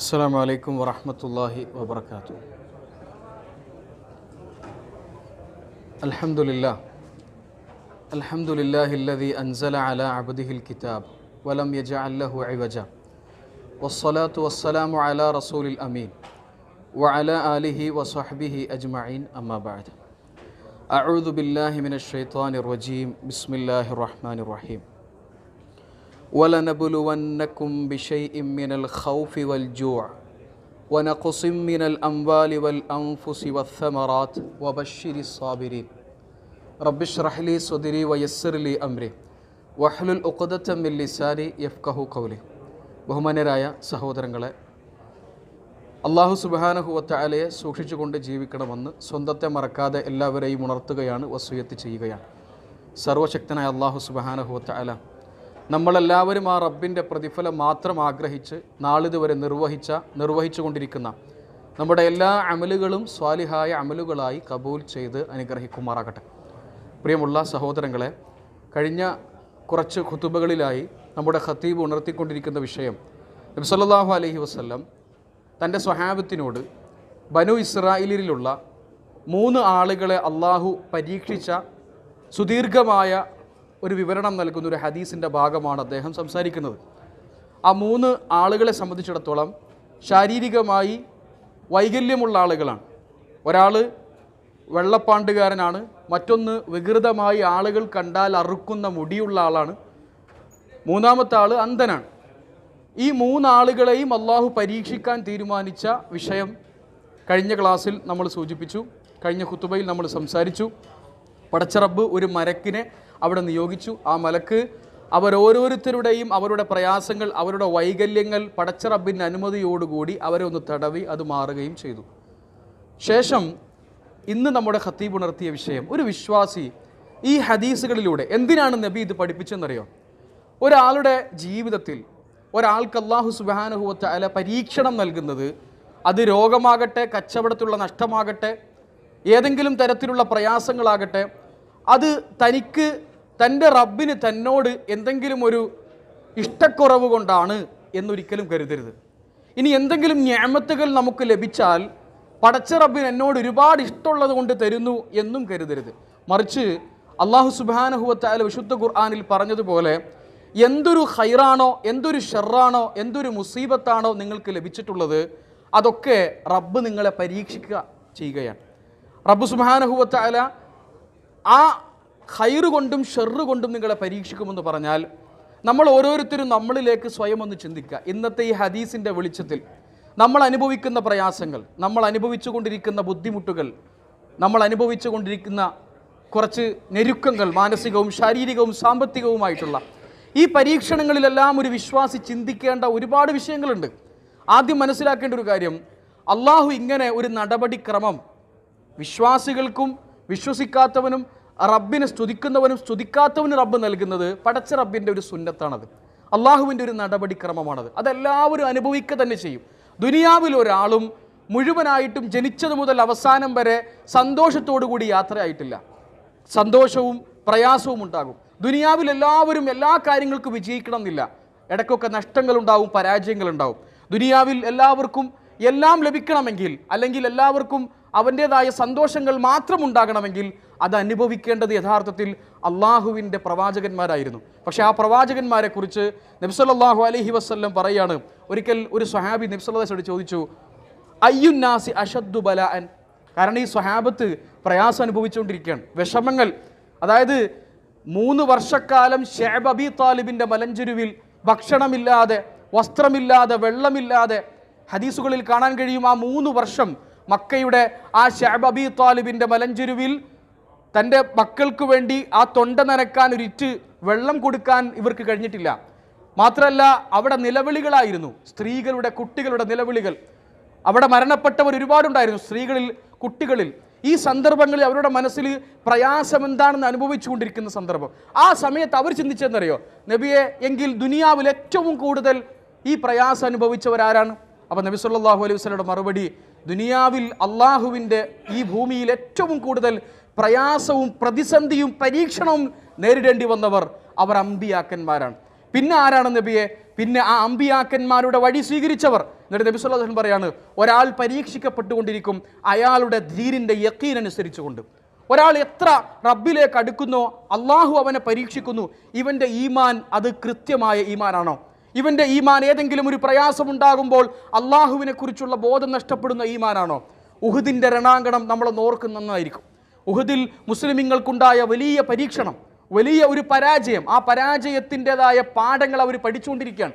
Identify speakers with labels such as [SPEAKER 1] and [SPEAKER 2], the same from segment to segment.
[SPEAKER 1] السلام عليكم ورحمة الله وبركاته. الحمد لله. الحمد لله الذي أنزل على عبده الكتاب ولم يجعل له عوجا. والصلاة والسلام على رسول الأمين وعلى آله وصحبه أجمعين. أما بعد. أعوذ بالله من الشيطان الرجيم. بسم الله الرحمن الرحيم. ولنبلونكم بشيء من الخوف والجوع ونقص من الأموال والأنفس والثمرات وبشر الصابرين رب اشرح لي صدري ويسر لي أمري വഹ്ലുൽ ഉഖദത്ത മിൻ ലിസാനി യഫ്കഹു കൗലി ബഹുമാന്യരായ സഹോദരങ്ങളെ അള്ളാഹു സുബാനഹുവത്തലയെ സൂക്ഷിച്ചുകൊണ്ട് ജീവിക്കണമെന്ന് സ്വന്തത്തെ മറക്കാതെ എല്ലാവരെയും ഉണർത്തുകയാണ് വസൂയത്ത് ചെയ്യുകയാണ് സർവശക്തനായ അള്ളാഹു സുബാനഹുവത്തല നമ്മളെല്ലാവരും ആ റബ്ബിന്റെ പ്രതിഫലം മാത്രം ആഗ്രഹിച്ച് നാളിതുവരെ നിർവഹിച്ച നിർവഹിച്ചു കൊണ്ടിരിക്കുന്ന നമ്മുടെ എല്ലാ അമലുകളും സ്വാലിഹായ അമലുകളായി കബൂൽ ചെയ്ത് അനുഗ്രഹിക്കുമാറാകട്ടെ. പ്രിയമുള്ള സഹോദരങ്ങളെ കഴിഞ്ഞ കുറച്ച് ഖുതുബകളിലായി നമ്മുടെ ഖത്തീബ് ഉണർത്തിക്കൊണ്ടിരിക്കുന്ന വിഷയം നബി അലഹി അലൈഹി വസല്ലം തന്റെ സ്വഹാബത്തിനോട് ബനു ഇസ്രായേലിലുള്ള മൂന്ന് ആളുകളെ അള്ളാഹു പരീക്ഷിച്ച സുദീർഘമായ ഒരു വിവരണം നൽകുന്ന ഒരു ഹദീസിന്റെ ഭാഗമാണ് അദ്ദേഹം സംസാരിക്കുന്നത്. ആ മൂന്ന് ആളുകളെ സംബന്ധിച്ചിടത്തോളം ശാരീരികമായി വൈകല്യമുള്ള ആളുകളാണ്. ഒരാൾ വെള്ളപ്പാണ്ടുകാരനാണ് മറ്റൊന്ന് വികൃതമായി ആളുകൾ കണ്ടാൽ അറുക്കുന്ന മുടിയുള്ള ആളാണ് മൂന്നാമത്തെ ആൾ അന്ധനാണ്. ഈ മൂന്നാളുകളെയും അള്ളാഹു പരീക്ഷിക്കാൻ തീരുമാനിച്ച വിഷയം കഴിഞ്ഞ ക്ലാസ്സിൽ നമ്മൾ സൂചിപ്പിച്ചു കഴിഞ്ഞ കുത്തുബയിൽ നമ്മൾ സംസാരിച്ചു. പടച്ചറബ് ഒരു മരക്കിനെ അവിടെ നിയോഗിച്ചു. ആ മലക്ക് അവരോരോരുത്തരുടെയും അവരുടെ പ്രയാസങ്ങൾ അവരുടെ വൈകല്യങ്ങൾ പടച്ചറബിന്റെ അനുമതിയോടുകൂടി അവരെ ഒന്ന് തടവി അത് മാറുകയും ചെയ്തു. ശേഷം ഇന്ന് നമ്മുടെ ഖത്തീബ് ഉണർത്തിയ വിഷയം ഒരു വിശ്വാസി ഈ ഹദീസുകളിലൂടെ എന്തിനാണ് നബി ഇത് പഠിപ്പിച്ചെന്നറിയോ? ഒരാളുടെ ജീവിതത്തിൽ ഒരാൾക്ക് അള്ളാഹു സുബാനുഹുവത്ത അല പരീക്ഷണം നൽകുന്നത് അത് രോഗമാകട്ടെ കച്ചവടത്തിലുള്ള നഷ്ടമാകട്ടെ ഏതെങ്കിലും തരത്തിലുള്ള പ്രയാസങ്ങളാകട്ടെ അത് തനിക്ക് തന്റെ റബ്ബിന് തന്നോട് എന്തെങ്കിലും ഒരു ഇഷ്ടക്കുറവ് കൊണ്ടാണ് എന്നൊരിക്കലും കരുതരുത്. ഇനി എന്തെങ്കിലും ഞാമത്തുകൾ നമുക്ക് ലഭിച്ചാൽ പടച്ച റബ്ബിന് എന്നോട് ഒരുപാട് ഇഷ്ടമുള്ളത് കൊണ്ട് തരുന്നു എന്നും കരുതരുത്. മറിച്ച് അള്ളാഹു സുബാനഹുവത്തായ വിശുദ്ധ ഖുർആാനിൽ പറഞ്ഞതുപോലെ എന്തൊരു ഹൈറാണോ എന്തൊരു ഷെറാണോ എന്തൊരു മുസീബത്താണോ നിങ്ങൾക്ക് ലഭിച്ചിട്ടുള്ളത് അതൊക്കെ റബ്ബ് നിങ്ങളെ പരീക്ഷിക്കുക ചെയ്യുകയാണ്. റബ്ബ് സുബാനഹുവത്തായ ആ ഹൈറ് കൊണ്ടും ഷെറ് കൊണ്ടും നിങ്ങളെ പരീക്ഷിക്കുമെന്ന് പറഞ്ഞാൽ നമ്മൾ ഓരോരുത്തരും നമ്മളിലേക്ക് സ്വയം ഒന്ന് ചിന്തിക്കുക. ഇന്നത്തെ ഈ ഹദീസിന്റെ വെളിച്ചത്തിൽ നമ്മൾ അനുഭവിക്കുന്ന പ്രയാസങ്ങൾ നമ്മൾ അനുഭവിച്ചു കൊണ്ടിരിക്കുന്ന ബുദ്ധിമുട്ടുകൾ നമ്മൾ അനുഭവിച്ചു കൊണ്ടിരിക്കുന്ന കുറച്ച് ഞെരുക്കങ്ങൾ മാനസികവും ശാരീരികവും സാമ്പത്തികവുമായിട്ടുള്ള ഈ പരീക്ഷണങ്ങളിലെല്ലാം ഒരു വിശ്വാസി ചിന്തിക്കേണ്ട ഒരുപാട് വിഷയങ്ങളുണ്ട്. ആദ്യം മനസ്സിലാക്കേണ്ട ഒരു കാര്യം അള്ളാഹു ഇങ്ങനെ ഒരു നടപടിക്രമം വിശ്വാസികൾക്കും വിശ്വസിക്കാത്തവനും റബ്ബിനെ സ്തുതിക്കുന്നവനും സ്തുതിക്കാത്തവനും റബ്ബ് നൽകുന്നത് പടച്ച റബ്ബിന്റെ ഒരു സുന്നത്താണത്. അള്ളാഹുവിന്റെ ഒരു നടപടിക്രമമാണത്. അതെല്ലാവരും അനുഭവിക്കുക തന്നെ ചെയ്യും. ദുനിയാവിൽ ഒരാളും മുഴുവനായിട്ടും ജനിച്ചത് മുതൽ അവസാനം വരെ സന്തോഷത്തോടു കൂടി യാത്രയായിട്ടില്ല. സന്തോഷവും പ്രയാസവും ഉണ്ടാകും. ദുനിയാവിൽ എല്ലാവരും എല്ലാ കാര്യങ്ങൾക്കും വിജയിക്കണം എന്നില്ല ഇടയ്ക്കൊക്കെ നഷ്ടങ്ങളുണ്ടാവും പരാജയങ്ങളുണ്ടാവും. ദുനിയാവിൽ എല്ലാവർക്കും എല്ലാം ലഭിക്കണമെങ്കിൽ അല്ലെങ്കിൽ എല്ലാവർക്കും അവന്റേതായ സന്തോഷങ്ങൾ മാത്രം ഉണ്ടാകണമെങ്കിൽ അത് അനുഭവിക്കേണ്ടത് യഥാർത്ഥത്തിൽ അള്ളാഹുവിന്റെ പ്രവാചകന്മാരായിരുന്നു. പക്ഷേ ആ പ്രവാചകന്മാരെ കുറിച്ച് നബ്സല്ലാഹു അലഹി വസ്ല്ലം പറയാണ്. ഒരിക്കൽ ഒരു സ്വഹാബി നബ്സല്ലാസോട് ചോദിച്ചു അയ്യുന്നാസി അഷദ്ദു ബലാൻ കാരണം ഈ സ്വഹാബത്ത് പ്രയാസം അനുഭവിച്ചുകൊണ്ടിരിക്കുകയാണ്. വിഷമങ്ങൾ അതായത് മൂന്ന് വർഷക്കാലം ഷേബ് അബി താലിബിന്റെ മലഞ്ചെരുവിൽ ഭക്ഷണമില്ലാതെ വസ്ത്രമില്ലാതെ വെള്ളമില്ലാതെ ഹദീസുകളിൽ കാണാൻ കഴിയും ആ മൂന്ന് വർഷം മക്കയുടെ ആ ഷാബ് അബി താലിബിന്റെ മലഞ്ചെരുവിൽ തന്റെ മക്കൾക്ക് വേണ്ടി ആ തൊണ്ട നനക്കാൻ ഒരിറ്റ് വെള്ളം കൊടുക്കാൻ ഇവർക്ക് കഴിഞ്ഞിട്ടില്ല. മാത്രമല്ല അവിടെ നിലവിളികളായിരുന്നു. സ്ത്രീകളുടെ കുട്ടികളുടെ നിലവിളികൾ. അവിടെ മരണപ്പെട്ടവർ ഒരുപാടുണ്ടായിരുന്നു സ്ത്രീകളിൽ കുട്ടികളിൽ. ഈ സന്ദർഭങ്ങളിൽ അവരുടെ മനസ്സിൽ പ്രയാസം എന്താണെന്ന് അനുഭവിച്ചുകൊണ്ടിരിക്കുന്ന സന്ദർഭം. ആ സമയത്ത് അവർ ചിന്തിച്ചെന്നറിയോ നബിയെ എങ്കിൽ ദുനിയാവിൽ ഏറ്റവും കൂടുതൽ ഈ പ്രയാസം അനുഭവിച്ചവരാരാണ്? അപ്പോൾ നബി സല്ലാഹു അലൈഹി വസല്ലയുടെ മറുപടി ദുനിയാവിൽ അള്ളാഹുവിന്റെ ഈ ഭൂമിയിൽ ഏറ്റവും കൂടുതൽ പ്രയാസവും പ്രതിസന്ധിയും പരീക്ഷണവും നേരിടേണ്ടി വന്നവർ അവർ അമ്പിയാക്കന്മാരാണ്. പിന്നെ ആരാണ് നബിയെ? പിന്നെ ആ അമ്പിയാക്കന്മാരുടെ വഴി സ്വീകരിച്ചവർ. എന്നിട്ട് നബി വസല്ലം പറയാണ് ഒരാൾ പരീക്ഷിക്കപ്പെട്ടുകൊണ്ടിരിക്കും അയാളുടെ ധീരിന്റെ യക്കീൻ അനുസരിച്ചുകൊണ്ട്. ഒരാൾ എത്ര റബ്ബിലേക്ക് അടുക്കുന്നോ അള്ളാഹു അവനെ പരീക്ഷിക്കുന്നു. ഇവന്റെ ഈമാൻ അത് കൃത്യമായ ഈമാനാണോ? ഇവന്റെ ഈമാൻ ഏതെങ്കിലും ഒരു പ്രയാസമുണ്ടാകുമ്പോൾ അള്ളാഹുവിനെ കുറിച്ചുള്ള ബോധം നഷ്ടപ്പെടുന്ന ഈമാനാണോ? ഉഹുദിന്റെ രണാങ്കണം നമ്മൾ നോർക്കുന്ന നന്നായിരിക്കും. ഉഹുദിൽ മുസ്ലിമിങ്ങൾക്കുണ്ടായ വലിയ പരീക്ഷണം വലിയ ഒരു പരാജയം ആ പരാജയത്തിന്റെതായ പാഠങ്ങൾ അവർ പഠിച്ചുകൊണ്ടിരിക്കുകയാണ്.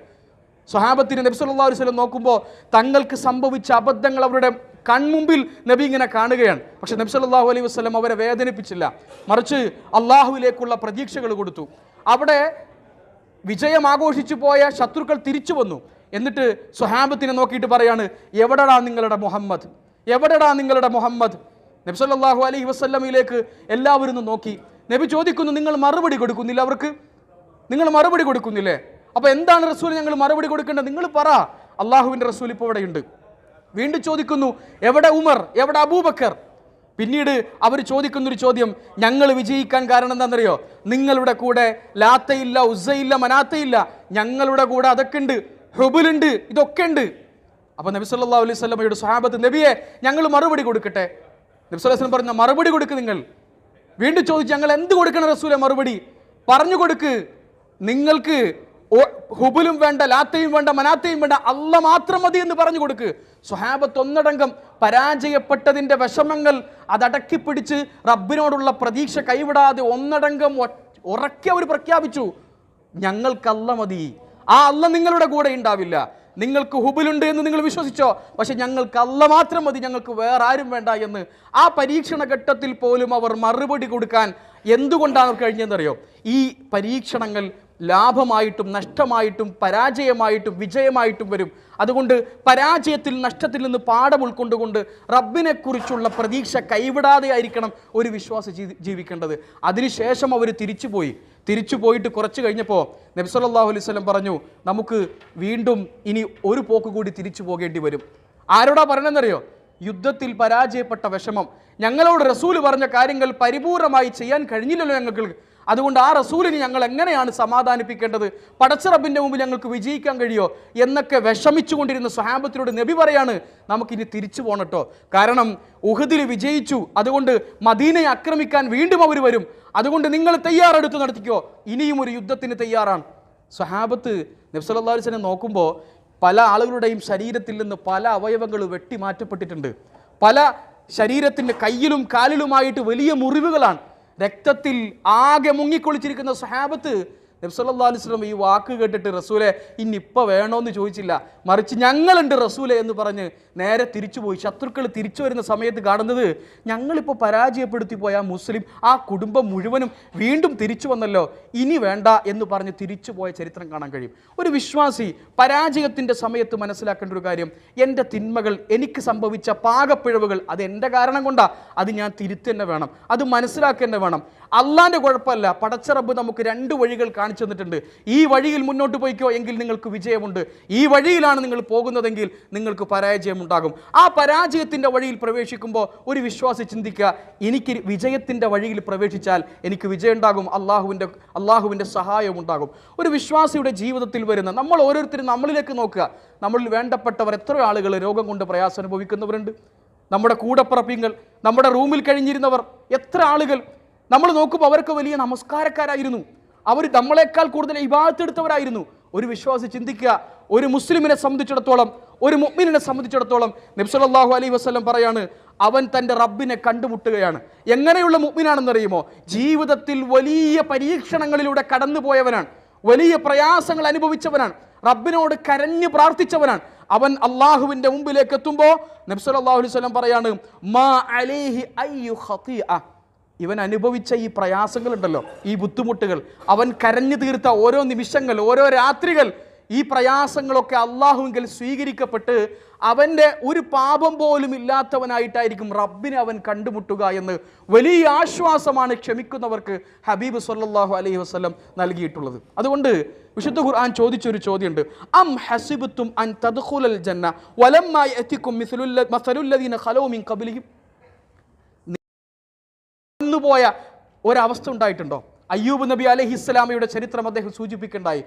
[SPEAKER 1] സ്വഹാബത്തിന് നബി അലൈഹി വസല്ലം നോക്കുമ്പോൾ തങ്ങൾക്ക് സംഭവിച്ച അബദ്ധങ്ങൾ അവരുടെ കൺമുമ്പിൽ നബി ഇങ്ങനെ കാണുകയാണ്. പക്ഷെ നബി സല്ലല്ലാഹു അലൈഹി വസല്ലം അവരെ വേദനിപ്പിച്ചില്ല. മറിച്ച് അള്ളാഹുവിലേക്കുള്ള പ്രതീക്ഷകൾ കൊടുത്തു. അവിടെ വിജയം ആഘോഷിച്ചു പോയ ശത്രുക്കൾ തിരിച്ചു വന്നു. എന്നിട്ട് സ്വഹാബത്തിനെ നോക്കിയിട്ട് പറയാണ് എവിടെടാ നിങ്ങളുടെ മുഹമ്മദ്? എവിടെടാ നിങ്ങളുടെ മുഹമ്മദ്? നബി സല്ലല്ലാഹു അലൈഹി വസല്ലമയിലേക്ക് എല്ലാവരും നോക്കി. നബി ചോദിക്കുന്നു നിങ്ങൾ മറുപടി കൊടുക്കുന്നില്ല അവർക്ക്? നിങ്ങൾ മറുപടി കൊടുക്കുന്നില്ലേ? അപ്പോൾ എന്താണ് റസൂൽ ഞങ്ങൾ മറുപടി കൊടുക്കേണ്ടത്? നിങ്ങൾ പറ. അള്ളാഹുവിന്റെ റസൂൽ ഇപ്പോൾ ഇവിടെയുണ്ട്. വീണ്ടും ചോദിക്കുന്നു എവിടെ ഉമർ? എവിടെ അബൂബക്കർ? പിന്നീട് അവർ ചോദിക്കുന്നൊരു ചോദ്യം ഞങ്ങൾ വിജയിക്കാൻ കാരണം എന്താണെന്നറിയോ? നിങ്ങളുടെ കൂടെ ലാത്തയില്ല ഉസയില്ല മനാത്തയില്ല. ഞങ്ങളുടെ കൂടെ അതൊക്കെ ഉണ്ട് ഹുബുലുണ്ട് ഇതൊക്കെ ഉണ്ട്. അപ്പോൾ നബി സല്ലല്ലാഹു അലൈഹി സ്വലമയുടെ സ്വഹാബത്ത് നബിയെ ഞങ്ങൾ മറുപടി കൊടുക്കട്ടെ. നബി അലൈഹി പറഞ്ഞ മറുപടി കൊടുക്ക് നിങ്ങൾ. വീണ്ടും ചോദിച്ചു ഞങ്ങൾ എന്ത് കൊടുക്കണം റസൂലെ മറുപടി? പറഞ്ഞു കൊടുക്ക്. നിങ്ങൾക്ക് ഹുബുലും വേണ്ട ലാത്തയും വേണ്ട മനാത്തയും വേണ്ട അല്ല മാത്രം മതി എന്ന് പറഞ്ഞു കൊടുക്ക്. സ്വഹാബത്ത് ഒന്നടങ്കം പരാജയപ്പെട്ടതിന്റെ വിഷമങ്ങൾ അതടക്കി പിടിച്ച് റബ്ബിനോടുള്ള പ്രതീക്ഷ കൈവിടാതെ ഒന്നടങ്കം ഉറക്കെ അവർ പ്രഖ്യാപിച്ചു. ഞങ്ങൾക്കല്ല മതി. ആ അല്ല നിങ്ങളുടെ കൂടെ ഉണ്ടാവില്ല. നിങ്ങൾക്ക് ഹുബിലുണ്ട് എന്ന് നിങ്ങൾ വിശ്വസിച്ചോ? പക്ഷെ ഞങ്ങൾക്ക് അല്ല മാത്രം മതി. ഞങ്ങൾക്ക് വേറെ ആരും വേണ്ട എന്ന്. ആ പരീക്ഷണ ഘട്ടത്തിൽ പോലും അവർ മറുപടി കൊടുക്കാൻ എന്തുകൊണ്ടാണ് അവർ കഴിഞ്ഞതെന്നറിയോ? ഈ പരീക്ഷണങ്ങൾ ലാഭമായിട്ടും നഷ്ടമായിട്ടും പരാജയമായിട്ടും വിജയമായിട്ടും വരും. അതുകൊണ്ട് പരാജയത്തിൽ നഷ്ടത്തിൽ നിന്ന് പാഠം ഉൾക്കൊണ്ടുകൊണ്ട് റബ്ബിനെക്കുറിച്ചുള്ള പ്രതീക്ഷ കൈവിടാതെ ആയിരിക്കണം ഒരു വിശ്വാസ ജീവിക്കേണ്ടത്. അതിനുശേഷം അവർ തിരിച്ചുപോയി തിരിച്ചു പോയിട്ട് കുറച്ച് കഴിഞ്ഞപ്പോൾ നബി സല്ലല്ലാഹു അലൈഹി സ്വലം പറഞ്ഞു നമുക്ക് വീണ്ടും ഇനി ഒരു പോക്ക് കൂടി തിരിച്ചു പോകേണ്ടി വരും. ആരോടാ പറയണമെന്നറിയോ യുദ്ധത്തിൽ പരാജയപ്പെട്ട വിഷമം. ഞങ്ങളോട് റസൂൽ പറഞ്ഞ കാര്യങ്ങൾ പരിപൂർണമായി ചെയ്യാൻ കഴിഞ്ഞില്ലല്ലോ ഞങ്ങൾക്ക്. അതുകൊണ്ട് ആ റസൂലിനെ ഞങ്ങൾ എങ്ങനെയാണ് സമാധാനിപ്പിക്കേണ്ടത്? പടച്ചിറബിന്റെ മുമ്പിൽ ഞങ്ങൾക്ക് വിജയിക്കാൻ കഴിയോ? എന്നൊക്കെ വിഷമിച്ചുകൊണ്ടിരുന്ന സ്വഹാബത്തിനോട് നബി പറയാണ് നമുക്കിനി തിരിച്ചു പോകണട്ടോ കാരണം ഉഹദിൽ വിജയിച്ചു. അതുകൊണ്ട് മദീനയെ ആക്രമിക്കാൻ വീണ്ടും അവർ വരും. അതുകൊണ്ട് നിങ്ങൾ തയ്യാറെടുത്ത് നടത്തിക്കോ. ഇനിയും ഒരു യുദ്ധത്തിന് തയ്യാറാണ്. സ്വഹാബത്ത് നബ്സല്ലാസ്നെ നോക്കുമ്പോൾ പല ആളുകളുടെയും ശരീരത്തിൽ നിന്ന് പല അവയവങ്ങൾ വെട്ടി മാറ്റപ്പെട്ടിട്ടുണ്ട് പല ശരീരത്തിന്റെ കയ്യിലും കാലിലുമായിട്ട് വലിയ മുറിവുകളാണ്. രക്തത്തിൽ ആകെ മുങ്ങിക്കൊളിച്ചിരിക്കുന്ന സഹാബത്ത് നബ്സല്ലാ അലുസ്ലം ഈ വാക്ക് കേട്ടിട്ട് റസൂലെ ഇന്നിപ്പോൾ വേണോന്ന് ചോദിച്ചില്ല. മറിച്ച് ഞങ്ങളുണ്ട് റസൂലെ എന്ന് പറഞ്ഞ് നേരെ തിരിച്ചു പോയി. ശത്രുക്കൾ തിരിച്ചു വരുന്ന സമയത്ത് കാണുന്നത് ഞങ്ങളിപ്പോൾ പരാജയപ്പെടുത്തി പോയ മുസ്ലിം ആ കുടുംബം മുഴുവനും വീണ്ടും തിരിച്ചു വന്നല്ലോ. ഇനി വേണ്ട എന്ന് പറഞ്ഞ് തിരിച്ചു പോയ ചരിത്രം കാണാൻ കഴിയും. ഒരു വിശ്വാസി പരാജയത്തിന്റെ സമയത്ത് മനസ്സിലാക്കേണ്ട ഒരു കാര്യം എന്റെ തിന്മകൾ എനിക്ക് സംഭവിച്ച പാകപ്പിഴവുകൾ അത് എന്റെ കാരണം കൊണ്ടാണ് അത് ഞാൻ തിരുത്തന്നെ വേണം. അത് മനസ്സിലാക്കേണ്ട വേണം. അള്ളാന്റെ കുഴപ്പമല്ല. പടച്ചറബ് നമുക്ക് രണ്ട് വഴികൾ കാണിച്ചു തന്നിട്ടുണ്ട്. ഈ വഴിയിൽ മുന്നോട്ട് പോയിക്കോ എങ്കിൽ നിങ്ങൾക്ക് വിജയമുണ്ട്. ഈ വഴിയിലാണ് നിങ്ങൾ പോകുന്നതെങ്കിൽ നിങ്ങൾക്ക് പരാജയമുണ്ടാകും. ആ പരാജയത്തിന്റെ വഴിയിൽ പ്രവേശിക്കുമ്പോൾ ഒരു വിശ്വാസി ചിന്തിക്കുക എനിക്ക് വിജയത്തിന്റെ വഴിയിൽ പ്രവേശിച്ചാൽ എനിക്ക് വിജയം ഉണ്ടാകും അള്ളാഹുവിന്റെ അള്ളാഹുവിന്റെ സഹായം ഉണ്ടാകും. ഒരു വിശ്വാസിയുടെ ജീവിതത്തിൽ വരുന്ന നമ്മൾ ഓരോരുത്തരും നമ്മളിലേക്ക് നോക്കുക. നമ്മളിൽ വേണ്ടപ്പെട്ടവർ എത്ര ആളുകൾ രോഗം കൊണ്ട് പ്രയാസം അനുഭവിക്കുന്നവരുണ്ട്. നമ്മുടെ കൂടപ്പിറപ്പിങ്ങൾ നമ്മുടെ റൂമിൽ കഴിഞ്ഞിരുന്നവർ എത്ര ആളുകൾ നമ്മൾ നോക്കുമ്പോൾ അവർക്ക് വലിയ നമസ്കാരക്കാരായിരുന്നു. അവർ നമ്മളെക്കാൾ കൂടുതൽ ഇബാത്തെടുത്തവരായിരുന്നു ഒരു വിശ്വാസി ചിന്തിക്കുക ഒരു മുസ്ലിമിനെ സംബന്ധിച്ചിടത്തോളം ഒരു മുഹ്മിനെ സംബന്ധിച്ചിടത്തോളം നബ്സലാഹു അലൈഹി വസ്ലം പറയാണ് അവൻ തന്റെ റബ്ബിനെ കണ്ടുമുട്ടുകയാണ്. എങ്ങനെയുള്ള മുഅ്മിനാണെന്നറിയുമോ? ജീവിതത്തിൽ വലിയ പരീക്ഷണങ്ങളിലൂടെ കടന്നുപോയവനാണ്. വലിയ പ്രയാസങ്ങൾ അനുഭവിച്ചവനാണ്. റബ്ബിനോട് കരഞ്ഞു പ്രാർത്ഥിച്ചവനാണ്. അവൻ അള്ളാഹുവിന്റെ മുമ്പിലേക്ക് എത്തുമ്പോൾ നബ്സലാഹു അലൈഹി വസല്ലം പറയാണ് മാ അലൈഹി അയ്യു ഇവൻ അനുഭവിച്ച ഈ പ്രയാസങ്ങളുണ്ടല്ലോ ഈ ബുദ്ധിമുട്ടുകൾ. അവൻ കരഞ്ഞു തീർത്ത ഓരോ നിമിഷങ്ങൾ ഓരോ രാത്രികൾ ഈ പ്രയാസങ്ങളൊക്കെ അള്ളാഹുവിൽ സ്വീകരിക്കപ്പെട്ട് അവന്റെ ഒരു പാപം പോലും ഇല്ലാത്തവനായിട്ടായിരിക്കും റബ്ബിനെ അവൻ കണ്ടുമുട്ടുക എന്ന് വലിയ ആശ്വാസമാണ് ക്ഷമിക്കുന്നവർക്ക് ഹബീബ് സല്ലാഹു അലൈഹി വസ്ലം നൽകിയിട്ടുള്ളത്. അതുകൊണ്ട് വിശുദ്ധ ഖുർആൻ ചോദിച്ചൊരു ചോദ്യമുണ്ട്. അം ഹസിബുത്തും അൻ തദ്ഖുലൽ ജന്ന വലമ്മായി എത്തിക്കും മിസ്ലുല്ല മസലുല്ലദീന ഖലോ മിൻ പോയ ഒരവസ്ഥ ഉണ്ടായിട്ടുണ്ടോ? അയ്യൂബ് നബി അലഹി ചരിത്രം അദ്ദേഹം സൂചിപ്പിക്കണ്ടായി.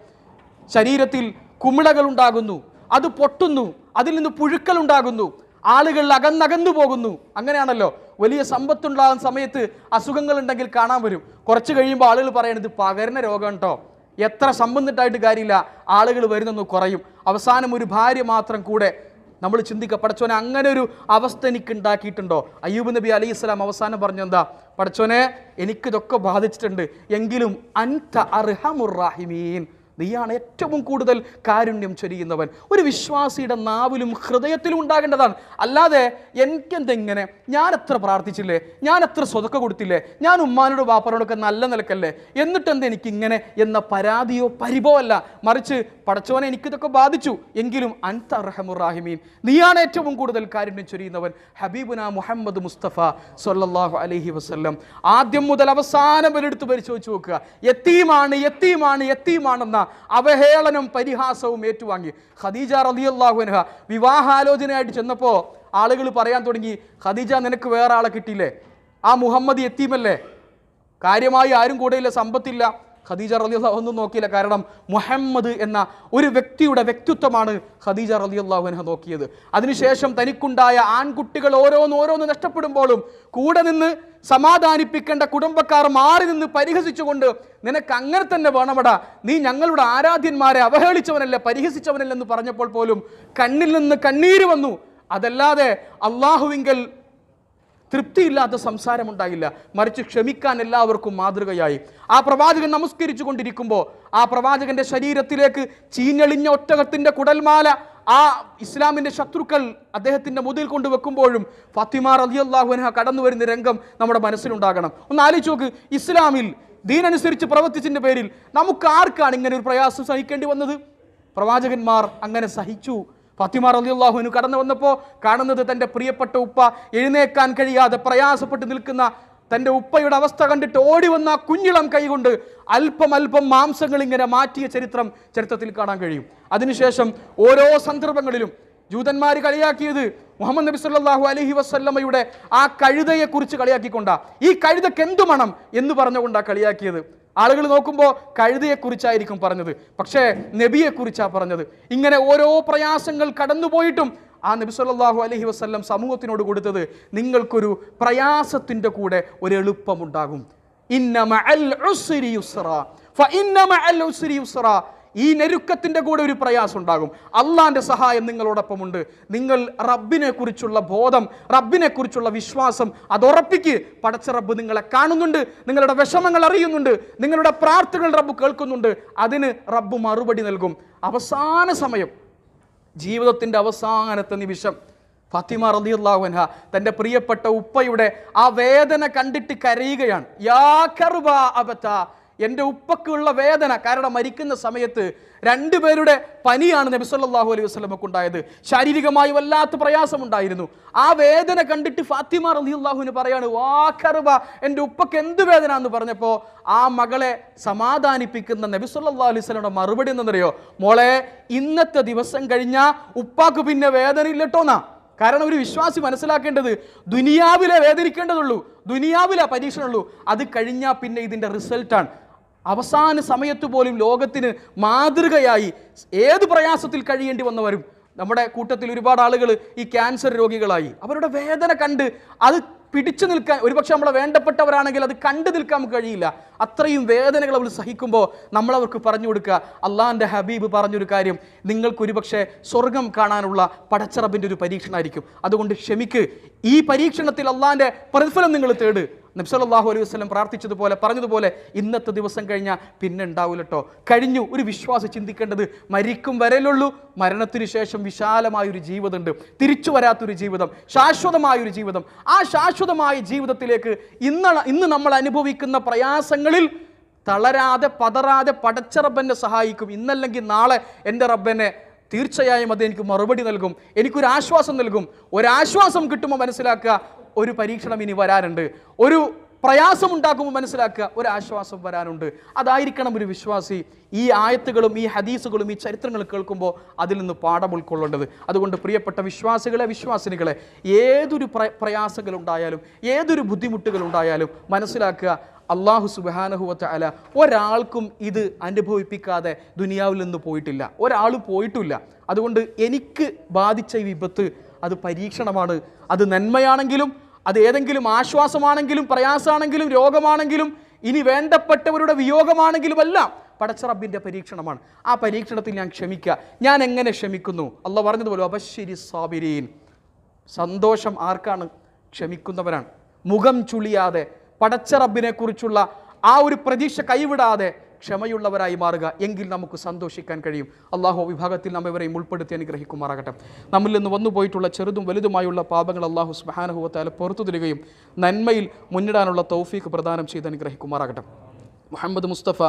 [SPEAKER 1] ശരീരത്തിൽ കുമിളകൾ ഉണ്ടാകുന്നു അത് പൊട്ടുന്നു അതിൽ നിന്ന് പുഴുക്കൾ ഉണ്ടാകുന്നു ആളുകൾ അകന്നകന്നു പോകുന്നു. അങ്ങനെയാണല്ലോ വലിയ സമ്പത്തുണ്ടാകുന്ന സമയത്ത് അസുഖങ്ങൾ ഉണ്ടെങ്കിൽ കാണാൻ വരും. കുറച്ച് കഴിയുമ്പോൾ ആളുകൾ പറയണത് പകരുന്ന രോഗം കേട്ടോ എത്ര സമ്പന്നിട്ടായിട്ട് കാര്യമില്ല ആളുകൾ വരുന്നൊന്ന് കുറയും. അവസാനം ഒരു ഭാര്യ മാത്രം കൂടെ നമ്മൾ ചിന്തിക്കുക പടച്ചോനെ അങ്ങനെ ഒരു അവസ്ഥ എനിക്ക് ഉണ്ടാക്കിയിട്ടുണ്ടോ അയ്യൂബ് നബി അലൈഹി സ്വലാം അവസാനം പറഞ്ഞെന്താ പടച്ചോനെ എനിക്കിതൊക്കെ ബാധിച്ചിട്ടുണ്ട്. എങ്കിലും അൻത അർഹമുറാഹിമീൻ നീയാണ് ഏറ്റവും കൂടുതൽ കാരുണ്യം ചൊരിയുന്നവൻ. ഒരു വിശ്വാസിയുടെ നാവിലും ഹൃദയത്തിലും ഉണ്ടാകേണ്ടതാണ്. അല്ലാതെ എനിക്കെന്തെങ്ങനെ? ഞാൻ എത്ര പ്രാർത്ഥിച്ചില്ലേ? ഞാൻ എത്ര സ്വതക്ക കൊടുത്തില്ലേ? ഞാൻ ഉമ്മാനോട് വാപ്പനോടൊക്കെ നല്ല നിലക്കല്ലേ? എന്നിട്ടെന്ത് എനിക്കിങ്ങനെ എന്ന പരാതിയോ പരിഭോ അല്ല. മറിച്ച് പടച്ചോനെ എനിക്കിതൊക്കെ ബാധിച്ചു. എങ്കിലും അൻത റഹമുറാഹിമീൻ നീയാണ് ഏറ്റവും കൂടുതൽ കാരുണ്യം ചൊരിയുന്നവൻ. ഹബീബുന മുഹമ്മദ് മുസ്തഫ സൊല്ലാഹു അലഹി വസ്ല്ലം. ആദ്യം മുതൽ അവസാനം വരെ എടുത്ത് പരിശോധിച്ച് നോക്കുക. എത്തിയുമാണ് എത്തിയുമാണ് യത്തീമാണെന്ന അവഹേളനം പരിഹാസവും ഏറ്റുവാങ്ങി. ഖദീജ റളിയല്ലാഹു അൻഹ വിവാഹാലോചനയായിട്ട് ചെന്നപ്പോൾ ആളുകൾ പറയാൻ തുടങ്ങി ഖദീജ നിനക്ക് വേറെ ആളെ കിട്ടിയില്ലേ? ആ മുഹമ്മദ് എത്തിയുമല്ലേ കാര്യമായി ആരും കൂടെയില്ല സമ്പത്തില്ല. ഖദീജ റളിയല്ലാഹു ഒന്നും നോക്കിയില്ല. കാരണം മുഹമ്മദ് എന്ന ഒരു വ്യക്തിയുടെ വ്യക്തിത്വമാണ് ഖദീജ റളിയല്ലാഹു അൻഹ നോക്കിയത്. അതിനുശേഷം തനിക്കുണ്ടായ ആൺകുട്ടികൾ ഓരോന്ന് ഓരോന്ന് നഷ്ടപ്പെടുമ്പോഴും കൂടെ നിന്ന് സമാധാനിപ്പിക്കേണ്ട കുടുംബക്കാർ മാറി നിന്ന് പരിഹസിച്ചുകൊണ്ട് നിനക്ക് അങ്ങനെ തന്നെ വേണമട നീ ഞങ്ങളുടെ ആരാധ്യന്മാരെ അവഹേളിച്ചവനല്ല പരിഹസിച്ചവനല്ലെന്ന് പറഞ്ഞപ്പോൾ പോലും കണ്ണിൽ നിന്ന് കണ്ണീര് വന്നു. അതല്ലാതെ അള്ളാഹുവിങ്കൽ തൃപ്തിയില്ലാത്ത സംസാരമുണ്ടായില്ല. മറിച്ച് ക്ഷമിക്കാൻ എല്ലാവർക്കും മാതൃകയായി. ആ പ്രവാചകൻ നമസ്കരിച്ചു കൊണ്ടിരിക്കുമ്പോൾ ആ പ്രവാചകന്റെ ശരീരത്തിലേക്ക് ചീഞ്ഞളിഞ്ഞ ഒറ്റകത്തിന്റെ കുടൽമാല ആ ഇസ്ലാമിന്റെ ശത്രുക്കൾ അദ്ദേഹത്തിന്റെ മുതിൽ കൊണ്ടുവെക്കുമ്പോഴും ഫത്തിമ റളിയല്ലാഹു അൻഹ കടന്നു വരുന്ന രംഗം നമ്മുടെ മനസ്സിലുണ്ടാകണം. ഒന്ന് ആലോചിച്ച് നോക്ക്. ഇസ്ലാമിൽ ദീനനുസരിച്ച് പ്രവർത്തിച്ചതിന്റെ പേരിൽ നമുക്ക് ആർക്കാണ് ഇങ്ങനെ ഒരു പ്രയാസം സഹിക്കേണ്ടി വന്നത്? പ്രവാചകന്മാർ അങ്ങനെ സഹിച്ചു. ഫാത്തിമ റലിയുള്ളാഹുവിന് കടന്നു വന്നപ്പോൾ കാണുന്നത് തന്റെ പ്രിയപ്പെട്ട ഉപ്പ എഴുന്നേക്കാൻ കഴിയാതെ പ്രയാസപ്പെട്ട് നിൽക്കുന്ന തന്റെ ഉപ്പയുടെ അവസ്ഥ കണ്ടിട്ട് ഓടി വന്ന കുഞ്ഞിളം കൈകൊണ്ട് അല്പം അല്പം മാംസങ്ങൾ ഇങ്ങനെ മാറ്റിയ ചരിത്രം ചരിത്രത്തിൽ കാണാൻ കഴിയും. അതിനുശേഷം ഓരോ സന്ദർഭങ്ങളിലും ജൂതന്മാർ കളിയാക്കിയത് മുഹമ്മദ് നബി സല്ലല്ലാഹു അലൈഹി വസല്ലമയുടെ ആ കഴുതയെക്കുറിച്ച് കുറിച്ച് കളിയാക്കിക്കൊണ്ടാ. ഈ കഴുതയ്ക്ക് എന്തു മണം എന്ന് പറഞ്ഞുകൊണ്ടാണ് കളിയാക്കിയത്. ആളുകൾ നോക്കുമ്പോൾ കഴുതയെക്കുറിച്ചായിരിക്കും പറഞ്ഞത്. പക്ഷേ നബിയെക്കുറിച്ചാണ് പറഞ്ഞത്. ഇങ്ങനെ ഓരോ പ്രയാസങ്ങൾ കടന്നുപോയിട്ടും ആ നബി സല്ലല്ലാഹു അലൈഹി വസല്ലം സമൂഹത്തിനോട് കൊടുത്തത് നിങ്ങൾക്കൊരു പ്രയാസത്തിന്റെ കൂടെ ഒരു എളുപ്പമുണ്ടാകും. ഇന്നമ അൽ ഉസ്രി ഉസ്ര ഫ ഇന്നമ അൽ ഉസ്രി യുസ്റാ. ഈ ഞെരുക്കത്തിന്റെ കൂടെ ഒരു പ്രയാസം ഉണ്ടാകും അള്ളാന്റെ സഹായം നിങ്ങളോടൊപ്പമുണ്ട്. നിങ്ങൾ റബ്ബിനെ കുറിച്ചുള്ള ബോധം റബ്ബിനെ കുറിച്ചുള്ള വിശ്വാസം അതുറപ്പിക്ക് പടച്ച റബ്ബ് നിങ്ങളെ കാണുന്നുണ്ട് നിങ്ങളുടെ വിഷമങ്ങൾ അറിയുന്നുണ്ട് നിങ്ങളുടെ പ്രാർത്ഥനകൾ റബ്ബ് കേൾക്കുന്നുണ്ട്. അതിന് റബ്ബ് മറുപടി നൽകും. അവസാന സമയം ജീവിതത്തിന്റെ അവസാനത്തെ നിമിഷം ഫാത്തിമ റളിയല്ലാഹു അൻഹ തന്റെ പ്രിയപ്പെട്ട ഉപ്പയുടെ ആ വേദന കണ്ടിട്ട് കരയുകയാണ്. യാ കറുബ അബത്ത എന്റെ ഉപ്പക്കുള്ള വേദന കാരണം മരിക്കുന്ന സമയത്ത് രണ്ടുപേരുടെ പനിയാണ് നബി സല്ലല്ലാഹു അലൈഹി വസല്ലമക്ക് ഉണ്ടായത്. ശാരീരികമായി വല്ലാത്ത പ്രയാസമുണ്ടായിരുന്നു. ആ വേദന കണ്ടിട്ട് ഫാത്തിമ റളിയല്ലാഹുവിന് പറയാണ് വാ കറുബ എന്റെ ഉപ്പക്ക് എന്ത് വേദന എന്ന് പറഞ്ഞപ്പോൾ ആ മകളെ സമാധാനിപ്പിക്കുന്ന നബി സല്ലല്ലാഹു അലൈഹി വസല്ലമയുടെ മറുപടി എന്തെന്നറിയോ മോളെ ഇന്നത്തെ ദിവസം കഴിഞ്ഞാൽ ഉപ്പാക്ക് പിന്നെ വേദന ഇല്ലട്ടോന്നാ കാരണം ഒരു വിശ്വാസി മനസ്സിലാക്കേണ്ടത് ദുനിയാവിലെ വേദനിക്കേണ്ടതുള്ളൂ. ദുനിയാവിലെ പരീക്ഷണുള്ളൂ അത് കഴിഞ്ഞാൽ പിന്നെ ഇതിന്റെ റിസൾട്ടാണ്. അവസാന സമയത്ത് പോലും ലോകത്തിന് മാതൃകയായി ഏത് പ്രയാസത്തിൽ കഴിയേണ്ടി വന്നവരും നമ്മുടെ കൂട്ടത്തിൽ ഒരുപാട് ആളുകൾ ഈ ക്യാൻസർ രോഗികളായി. അവരുടെ വേദന കണ്ട് അത് പിടിച്ചു നിൽക്കാൻ ഒരുപക്ഷെ നമ്മളെ വേണ്ടപ്പെട്ടവരാണെങ്കിൽ അത് കണ്ടു നിൽക്കാൻ കഴിയില്ല. അത്രയും വേദനകൾ അവൾ സഹിക്കുമ്പോൾ നമ്മളവർക്ക് പറഞ്ഞു കൊടുക്കുക അള്ളാഹിന്റെ ഹബീബ് പറഞ്ഞൊരു കാര്യം നിങ്ങൾക്ക് ഒരുപക്ഷെ സ്വർഗം കാണാനുള്ള പടച്ചറബിന്റെ ഒരു പരീക്ഷണമായിരിക്കും അതുകൊണ്ട് ക്ഷമിക്ക്. ഈ പരീക്ഷണത്തിൽ അള്ളാഹിന്റെ പ്രതിഫലം നിങ്ങൾ തേട്. നബ്സല്ലാഹു അലൈഹി വസ്ലം പ്രാർത്ഥിച്ചതുപോലെ പറഞ്ഞതുപോലെ ഇന്നത്തെ ദിവസം കഴിഞ്ഞാൽ പിന്നെ ഉണ്ടാവില്ല കേട്ടോ കഴിഞ്ഞു ഒരു വിശ്വാസം ചിന്തിക്കേണ്ടത് മരിക്കും വരലുള്ളൂ മരണത്തിന് ശേഷം വിശാലമായൊരു ജീവിതമുണ്ട്. തിരിച്ചു വരാത്തൊരു ജീവിതം ശാശ്വതമായൊരു ജീവിതം. ആ ശാശ്വതമായ ജീവിതത്തിലേക്ക് ഇന്ന് ഇന്ന് നമ്മൾ അനുഭവിക്കുന്ന പ്രയാസങ്ങളിൽ തളരാതെ പതറാതെ പടച്ച റബ്ബനെ സഹായിക്കും. ഇന്നല്ലെങ്കിൽ നാളെ എന്റെ റബ്ബനെ തീർച്ചയായും അത് എനിക്ക് മറുപടി നൽകും. എനിക്കൊരു ആശ്വാസം നൽകും. ഒരാശ്വാസം കിട്ടുമ്പോൾ മനസ്സിലാക്കുക ഒരു പരീക്ഷണം ഇനി വരാനുണ്ട്. ഒരു പ്രയാസമുണ്ടാക്കുമ്പോൾ മനസ്സിലാക്കുക ഒരു ആശ്വാസം വരാനുണ്ട്. അതായിരിക്കണം ഒരു വിശ്വാസി ഈ ആയത്തുകളും ഈ ഹദീസുകളും ഈ ചരിത്രങ്ങൾ കേൾക്കുമ്പോൾ അതിൽ നിന്ന് പാഠം ഉൾക്കൊള്ളേണ്ടത്. അതുകൊണ്ട് പ്രിയപ്പെട്ട വിശ്വാസികളെ വിശ്വാസിനികളെ ഏതൊരു പ്ര പ്രയാസങ്ങളുണ്ടായാലും ഏതൊരു ബുദ്ധിമുട്ടുകളുണ്ടായാലും മനസ്സിലാക്കുക അള്ളാഹു സുബാനഹുവത്ത അല ഒരാൾക്കും ഇത് അനുഭവിപ്പിക്കാതെ ദുനിയാവിൽ നിന്ന് പോയിട്ടില്ല. ഒരാൾ പോയിട്ടില്ല. അതുകൊണ്ട് എനിക്ക് ബാധിച്ച ഈ വിപത്ത് അത് പരീക്ഷണമാണ്. അത് നന്മയാണെങ്കിലും അത് ഏതെങ്കിലും ആശ്വാസമാണെങ്കിലും പ്രയാസമാണെങ്കിലും രോഗമാണെങ്കിലും ഇനി വേണ്ടപ്പെട്ടവരുടെ വിയോഗമാണെങ്കിലും എല്ലാം പടച്ച റബ്ബിന്റെ പരീക്ഷണമാണ്. ആ പരീക്ഷണത്തിൽ ഞാൻ ക്ഷമിക്കുക. ഞാൻ എങ്ങനെ ക്ഷമിക്കുന്നു? അല്ല പറഞ്ഞതുപോലെ അബശ്ശരി സാബിരീൻ. സന്തോഷം ആർക്കാണ്? ക്ഷമിക്കുന്നവരാണ്. മുഖം ചുളിയാതെ പടച്ച റബ്ബിനെക്കുറിച്ചുള്ള ആ ഒരു പ്രതീക്ഷ കൈവിടാതെ ക്ഷമയുള്ളവരായി മാറുക എങ്കിൽ നമുക്ക് സന്തോഷിക്കാൻ കഴിയും. അള്ളാഹു വിഭാഗത്തിൽ നാം ഇവരെയും ഉൾപ്പെടുത്തി അനുഗ്രഹിക്കുമാറാകട്ടെ. നമ്മിൽ നിന്ന് വന്നു പോയിട്ടുള്ള ചെറുതും വലുതുമായുള്ള പാപങ്ങൾ അള്ളാഹു സ്മഹാനുഭവത്താൽ പുറത്തു തരികയും നന്മയിൽ മുന്നിടാനുള്ള തൗഫീഖ് പ്രദാനം ചെയ്ത് അനുഗ്രഹിക്കുമാറാകട്ടെ. മുഹമ്മദ് മുസ്തഫ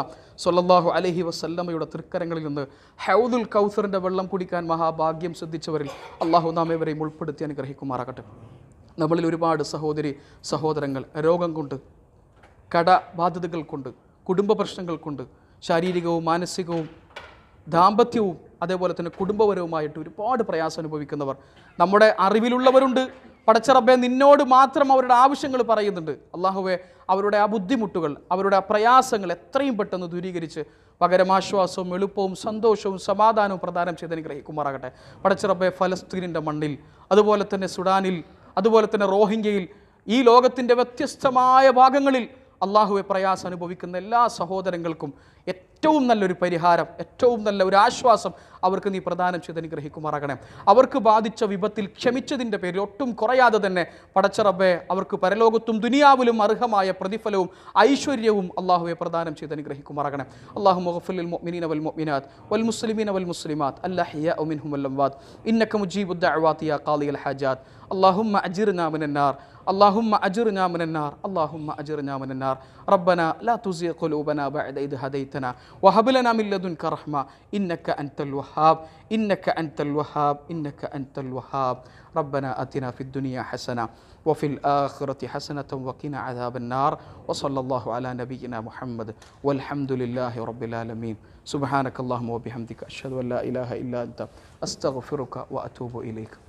[SPEAKER 1] സൊല്ലാഹു അലഹി വസല്ലമയുടെ തൃക്കരങ്ങളിൽ നിന്ന് ഹൗദുൽ കൗസറിന്റെ വെള്ളം കുടിക്കാൻ മഹാഭാഗ്യം ശ്രദ്ധിച്ചവരിൽ അള്ളാഹു നാം ഇവരെയും ഉൾപ്പെടുത്തി അനുഗ്രഹിക്കുമാറാകട്ടെ. നമ്മളിൽ ഒരുപാട് സഹോദരി സഹോദരങ്ങൾ രോഗം കൊണ്ട് കടബാധ്യതകൾ കൊണ്ട് കുടുംബ പ്രശ്നങ്ങൾ കൊണ്ട് ശാരീരികവും മാനസികവും ദാമ്പത്യവും അതേപോലെ തന്നെ കുടുംബപരവുമായിട്ട് ഒരുപാട് പ്രയാസം അനുഭവിക്കുന്നവർ. നമ്മുടെ അറിവിലുള്ളവരുണ്ട്. പടച്ചറബെ നിന്നോട് മാത്രം അവരുടെ ആവശ്യങ്ങൾ പറയുന്നുണ്ട്. അള്ളാഹുവെ അവരുടെ ആ ബുദ്ധിമുട്ടുകൾ അവരുടെ ആ പ്രയാസങ്ങൾ എത്രയും പെട്ടെന്ന് ദൂരീകരിച്ച് പകരം ആശ്വാസവും എളുപ്പവും സന്തോഷവും സമാധാനവും പ്രദാനം ചെയ്ത് അനുഗ്രഹിക്കുമാറാകട്ടെ. പടച്ചിറബെ ഫലസ്തീനിന്റെ മണ്ണിൽ അതുപോലെ തന്നെ സുഡാനിൽ അതുപോലെ തന്നെ റോഹിംഗ്യയിൽ ഈ ലോകത്തിന്റെ വ്യത്യസ്തമായ ഭാഗങ്ങളിൽ അള്ളാഹുവെ പ്രയാസം അനുഭവിക്കുന്ന എല്ലാ സഹോദരങ്ങൾക്കും ഏറ്റവും നല്ലൊരു പരിഹാരം ഏറ്റവും നല്ല ഒരു ആശ്വാസം അവർക്ക് നീ പ്രദാനം ചെയ്ത് അനുഗ്രഹിക്കുമാറാകണേ അവർക്ക് ബാധിച്ച വിപത്തിൽ ക്ഷമിച്ചതിൻ്റെ പേരിൽ ഒട്ടും കുറയാതെ തന്നെ പടച്ചറബെ അവർക്ക് പരലോകത്തും ദുനിയാവിലും അർഹമായ പ്രതിഫലവും ഐശ്വര്യവും അള്ളാഹുവെ പ്രദാനം ചെയ്ത് അനുഗ്രഹിക്കുമാറാകണേ അള്ളാഹു മുഖഫുൽ മുഅ്മിനീന വൽ മുഅ്മിനാത്ത് വൽ മുസ്ലിമീന വൽ മുസ്ലിമാത്ത് അല്ലാഹിയ മിൻഹും വൽ അംവാത് ഇന്നക മുജീബുദ് ദഅവാതി യാ ഖാദിയൽ ഹാജാത്ത് اللهم أجرنا من النار اللهم أجرنا من النار اللهم أجرنا من النار ربنا لا تزغ قلوبنا بعد إذ هديتنا وهب لنا من لدنك رحمة. إنك أنت الوهاب. إنك أنت الوهاب. إنك أنت الوهاب. ربنا آتنا في الدنيا حسنة وفي الآخرة حسنة وقنا عذاب النار. وصلى الله على نبينا محمد. والحمد لله رب العالمين. سبحانك اللهم وبحمدك أشهد أن لا إله إلا أنت. أستغفرك وأتوب إليك.